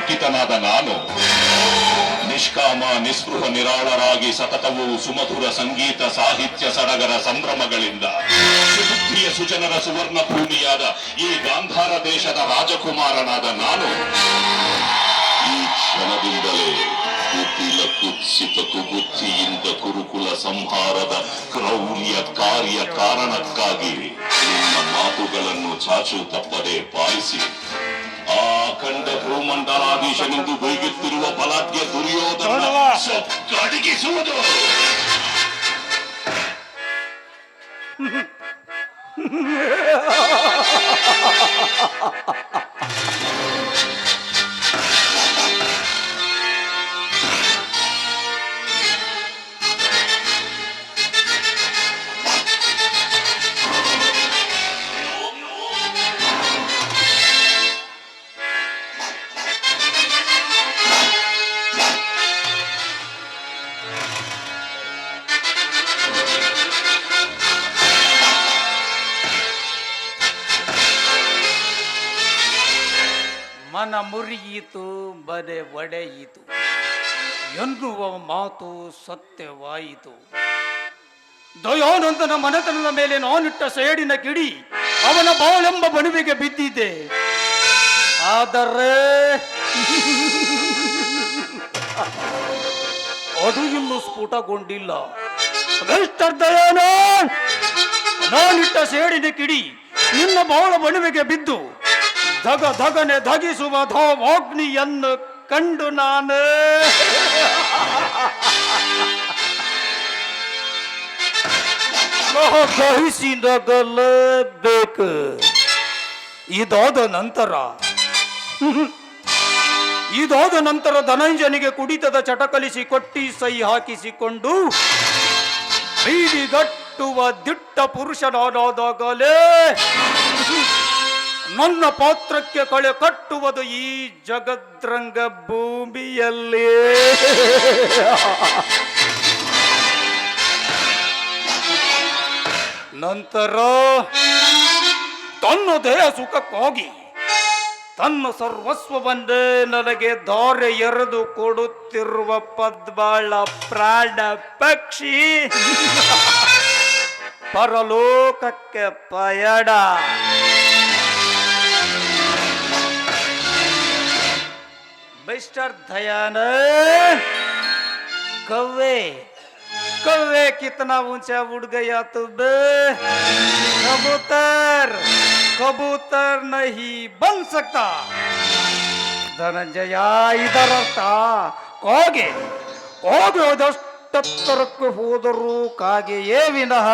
ಅಂಕಿತನಾದ ನಾನು. ನಿಷ್ಕಾಮ, ನಿಸ್ಪೃಹ, ನಿರಾಳರಾಗಿ ಸತತವು ಸುಮಧುರ ಸಂಗೀತ, ಸಾಹಿತ್ಯ ಸಡಗರ ಸಂಭ್ರಮಗಳಿಂದ. ಸುಬುದ್ಧಿಯ ಸುಜನರ ಸುವರ್ಣ ಭೂಮಿಯಾದ ಈ ಗಾಂಧಾರ ದೇಶದ ರಾಜಕುಮಾರನಾದ ನಾನು ಈ ಕ್ಷಣದಿಂದಲೇ ಕುಟಿಲ ಕುತ್ಸಿತ ಕುಬುದ್ಧಿಯಿಂದ ಕುರುಕುಲ ಸಂಹಾರದ ಕ್ರೌರ್ಯ ಕಾರ್ಯ ಕಾರಣಕ್ಕಾಗಿ ನಿಮ್ಮ ಮಾತುಗಳನ್ನು ಚಾಚು ತಪ್ಪದೆ ಪಾಲಿಸಿ ಭೂಮಂಡಲಾಧೀಶನೆಂದು ಬೈಗುತ್ತಿರುವ ಬಲಾಢ್ಯ ದುರ್ಯೋಧನ ಸೊಕ್ಕಡಗಿಸುವುದು ಮನ ಮುರಿಯಿತು ಬದೆ ಒಡೆಯಿತು. ಎನ್ನುವ ಮಾತು ಸತ್ಯವಾಯಿತು. ದಯಾನಂದನ ಮನೆತನದ ಮೇಲೆ ನಾನಿಟ್ಟ ಸೇಡಿನ ಕಿಡಿ, ಅವನ ಬಾಳೆಂಬ ಬಣುವಿಗೆ ಬಿದ್ದಿದೆ. ಆದರೆ ಅದು ಇನ್ನೂ ಸ್ಫುಟಗೊಂಡಿಲ್ಲ. ನಾನಿಟ್ಟ ಸೇಡಿನ ಕಿಡಿ, ನಿನ್ನ ಬಾಳ ಬಣುವಿಗೆ ಬಿದ್ದು ಧಗ ಧಗನೆ ಧಗಿಸುವ ಧೋಮೋಗ್ನಿಯನ್ನು ಕಂಡು ನಾನು. ಬೇಕು ಇದಾದ ನಂತರ ಇದಾದ ನಂತರ ಧನಂಜನಿಗೆ ಕುಡಿತದ ಚಟಕಲಿಸಿ ಕೊಟ್ಟಿ ಸೈ ಹಾಕಿಸಿಕೊಂಡು ಬೀದಿಗಟ್ಟುವ ದಿಟ್ಟ ಪುರುಷನಾದಾಗಲೇ ನನ್ನ ಪಾತ್ರಕ್ಕೆ ಕಳೆ ಕಟ್ಟುವುದು ಈ ಜಗದ್ರಂಗ ಭೂಮಿಯಲ್ಲಿ. ನಂತರ ತನ್ನ ದೇಹ ಸುಖಕ್ಕಾಗಿ ತನ್ನ ಸರ್ವಸ್ವವನ್ನೇ ನನಗೆ ದಾರೆ ಎರೆದು ಕೊಡುತ್ತಿರುವ ಪದ್ಮಾಳ ಪ್ರಾಣ ಪಕ್ಷಿ. ಪರಲೋಕಕ್ಕೆ ಪಯಣ. ಮಿಸ್ಟರ್ ದಯಾನ ಕವ್ವೆ. ಕವ್ವೆ ಕಿತನ ಉಂಚ ಉಡ್ಗಯ ಬೇ ಕಬೂತರ್ ಕಬೂತರ್ ನಹಿ ಬನ್ ಸಕ್ತಾ ಧನಂಜಯ ಇದರರ್ಥ, ಕೋಗೆ ಕೋಗೆ ಹೋದಷ್ಟತ್ತರಕ್ಕೂ ಹೋದರೂ ಏ ವಿನಃ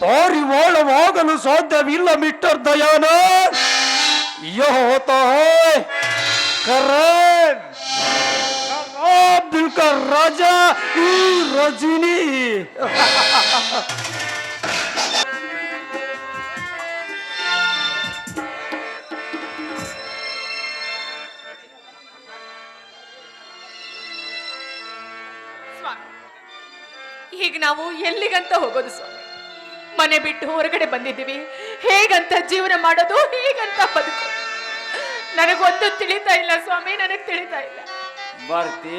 ತೋರಿ ಓಳವಾಗಲು ಸಾಧ್ಯವಿಲ್ಲ ಮಿಸ್ಟರ್ ದಯಾನ ಯೋ ಹೋತಾ करण खराब दिल का राजा ई रजनी ಸ್ವಾಮಿ ಈಗ ನಾವು ಎಲ್ಲಿಗಂತ ಹೋಗೋದು ಸ್ವಾಮಿ ಮನೆ ಬಿಟ್ಟು ಹೊರಗಡೆ ಬಂದಿದ್ದೀವಿ ಹೇಗಂತ ಜೀವನ ಮಾಡೋದು ಹೇಗಂತ ಬದುಕು ನನಗೊಂದು ತಿಳಿತಾ ಇಲ್ಲ ಸ್ವಾಮಿ ನನಗೆ ತಿಳಿತಾ ಇಲ್ಲ. ಭಾರತಿ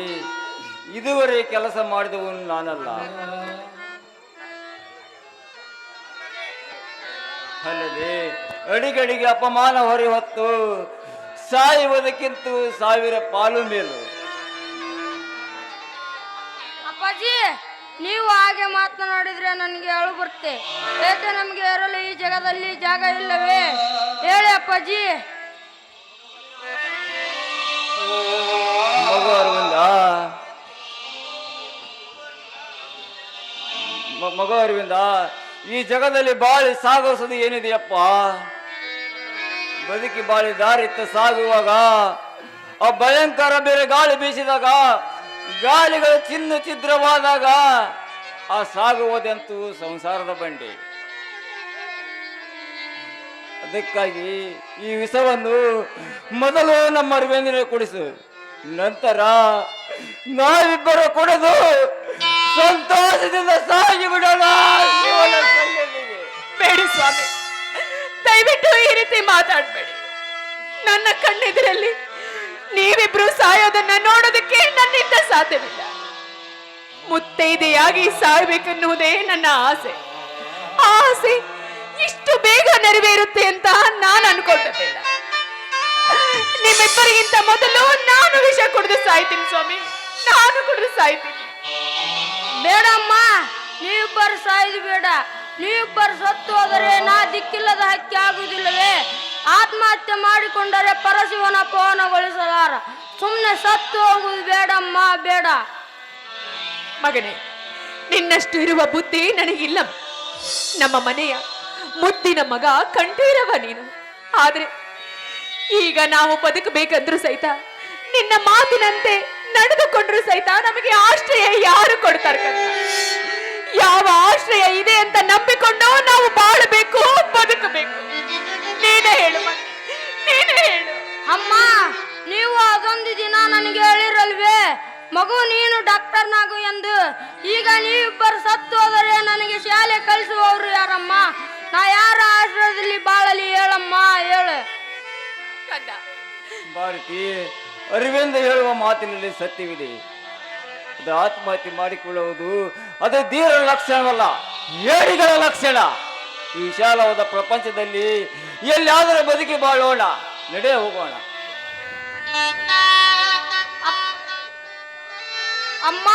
ಇದುವರೆಗೆ ಕೆಲಸ ಮಾಡಿದವನು ನಾನಲ್ಲ. ಅಲ್ಲದೆ ಅಡಿಗಡಿಗೆ ಅಪಮಾನ ಹೊರೆ ಹೊತ್ತು ಸಾಯುವುದಕ್ಕಿಂತ ಸಾವಿರ ಪಾಲು ಮೇಲು. ಅಪ್ಪಾಜಿ ನೀವು ಹಾಗೆ ಮಾತನಾಡಿದ್ರೆ ನನಗೆ ಅಳು ಬರುತ್ತೆ. ಏಕೆ ನಮಗೆ ಇರಲು ಈ ಜಗದಲ್ಲಿ ಜಾಗ ಇಲ್ಲವೇ? ಹೇಳಿ ಅಪ್ಪಾಜಿ. ಮಗು ಅರವಿಂದ, ಈ ಜಗದಲ್ಲಿ ಬಾಳಿ ಸಾಗಿಸೋದು ಏನಿದೆಯಪ್ಪ? ಬದುಕಿ ಬಾಳಿ ದಾರಿತ್ತ ಸಾಗುವಾಗ, ಆ ಭಯಂಕರ ಬೇರೆ ಗಾಳಿ ಬೀಸಿದಾಗ, ಗಾಳಿಗಳು ಚಿನ್ನು ಛಿದ್ರವಾದಾಗ, ಆ ಸಾಗುವುದಂತೂ ಸಂಸಾರದ ಬಂಡಿ. ಅದಕ್ಕಾಗಿ ಈ ವಿಷವನ್ನು ಮೊದಲು ನಮ್ಮ ಅರವಿಂದನಿಗೆ ಕುಡಿಸು. ನಂತರ ನಾವಿಬ್ಬರು ಕುಡಿದು ಸಂತೋಷದಿಂದ ಸಾಗಿ ಬಿಡೋಣ. ಬೇಡಿ ಸ್ವಾಮಿ. ದಯವಿಟ್ಟು ಈ ರೀತಿ ಮಾತಾಡಬೇಡಿ. ನನ್ನ ಕಣ್ಣೆದುರಲ್ಲಿ ನೀವಿಬ್ರು ಸಾಯೋದನ್ನ ನೋಡೋದಕ್ಕೆ ನನ್ನಿಂದ ಸಾಧ್ಯವಿಲ್ಲ. ಮುತ್ತೈದೆಯಾಗಿ ಸಾಯ್ಬೇಕನ್ನುವುದೇ ನನ್ನ ಆಸೆ. ಆಸೆ ಇಷ್ಟು ಬೇಗ ನೆರವೇರುತ್ತೆ ಅಂತ ನಾನು ಅನ್ಕೊಂಡಿರಲಿಲ್ಲ ನಿಮ್ಮಿಬ್ಬರಿಗಿಂತ ಮೊದಲು ನಾನು ವಿಷ ಕುಡಿದು ಸಾಯ್ತೀನಿ ಸ್ವಾಮಿ. ನಾನು ಕುಡಿದು ಸಾಯ್ತೀನಿ. ಬೇಡಮ್ಮ, ನೀವಿಬ್ಬರು ಸಾಯ್ದು ಬೇಡ. ನೀವಿಬ್ಬರು ಸತ್ತು ಹೋದರೆ ನಾ ದಿಕ್ಕಿಲ್ಲದ ಹಕ್ಕಿ ಆಗುವುದಿಲ್ಲವೇ? ಆತ್ಮಹತ್ಯೆ ಮಾಡಿಕೊಂಡರೆ ಪರಶಿವನ ಪವನಗೊಳಿಸಲಾರ. ಸುಮ್ಮನೆ ಸತ್ತು ಹೋಗುವುದು ಬೇಡಮ್ಮ, ಬೇಡ. ಮಗನೇ, ನಿನ್ನಷ್ಟು ಇರುವ ಬುದ್ಧಿ ನನಗಿಲ್ಲ. ನಮ್ಮ ಮನೆಯ ಮುದ್ದಿನ ಮಗ ಕಂಠೀರವ ನೀನು. ಆದರೆ ಈಗ ನಾವು ಬದುಕಬೇಕಂದ್ರೂ ಸಹಿತ ನಿನ್ನ ಮಾತಿನಂತೆ ನಡೆದುಕೊಂಡ್ರು ಸಹಿತ ನಮಗೆ ಆಶ್ರಯ ಯಾರು ಕೊಡ್ತಾರೆ ಕಣ್ಣ ಯಾವ ಆಶ್ರಯ ಇದೆ ಅಂತ ನಂಬಿಕೊಂಡು ನಾವು ಬಾಳಬೇಕು ಬದುಕಬೇಕು. ನೀನೇ ಹೇಳು ನೀನೇ ಹೇಳು. ಅಮ್ಮ ನೀವು ಅದೊಂದು ದಿನ ನನಗೆ ಹೇಳಿರಲ್ವೇ? ಮಗು ನೀನು ಡಾಕ್ಟರ್ನಾಗು ಎಂದು. ಈಗ ನೀವಿಬ್ಬರು ಸತ್ತು ಹೋದರೆ ನನಗೆ ಶಾಲೆ ಕಳಿಸುವವರು ಯಾರಮ್ಮ? ನಾ ಯಾರ ಆಶ್ರಯದಲ್ಲಿ ಬಾಳಲಿ ಹೇಳಮ್ಮ ಹೇಳು. ಕಂದ. ಭಾರತಿ ಅರಿವಿಂದ ಹೇಳುವ ಮಾತಿನಲ್ಲಿ ಸತ್ಯವಿದೆ. ಅದು ಆತ್ಮಹತ್ಯೆ ಮಾಡಿಕೊಳ್ಳುವುದು ಅದು ದೀರ ಲಕ್ಷಣವಲ್ಲ ಹೇಳಿಗಳ ಲಕ್ಷಣ. ಈ ವಿಶಾಲವಾದ ಪ್ರಪಂಚದಲ್ಲಿ ಎಲ್ಲಾದರೂ ಬದುಕಿ ಬಾಳೋಣ ನಡೆ ಹೋಗೋಣ. ಅಮ್ಮ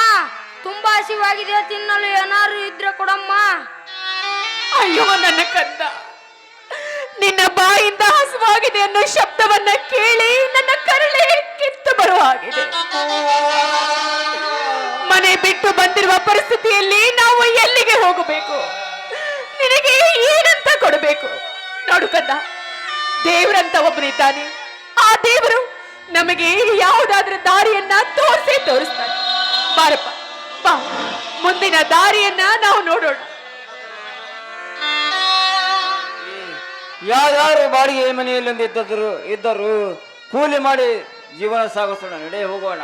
ತುಂಬಾ ಹಸಿವಾಗಿದೆ ತಿನ್ನಲು ಏನಾದ್ರು ಇದ್ರೆ ಕೊಡಮ್ಮ. ಅಯ್ಯೋ ನನ್ನ ಕಂದ ನಿನ್ನ ಬಾಯಿಂದ ಹಸುವಾಗಿದೆ ಅನ್ನೋ ಶಬ್ದವನ್ನ ಕೇಳಿ ನನ್ನ ಕರಳೆ. ಬರುವ ಹಾಗಿದೆ ಮನೆ ಬಿಟ್ಟು ಬಂದಿರುವ ಪರಿಸ್ಥಿತಿಯಲ್ಲಿ ನಾವು ಎಲ್ಲಿಗೆ ಹೋಗಬೇಕು? ನಿನಗೆ ಏನಂತ ಕೊಡಬೇಕು? ನೋಡು ಕಂದ, ದೇವರಂತ ಒಬ್ಬನಿದ್ದಾನೆ ಆ ದೇವರು ನಮಗೆ ಯಾವುದಾದ್ರೂ ದಾರಿಯನ್ನ ತೋರಿಸೇ ತೋರಿಸ್ತಾನೆ. ಬಾರಪ್ಪ, ಬಾ. ಮುಂದಿನ ದಾರಿಯನ್ನ ನಾವು ನೋಡೋಣ. ಯಾರ್ಯಾರು ಬಾಡಿಗೆ ಮನೆಯಲ್ಲಿ ಇದ್ದರು ಇದ್ದರು, ಕೂಲಿ ಮಾಡಿ ಜೀವನ ಸಾಗಿಸೋಣ ನಡೆ ಹೋಗೋಣ.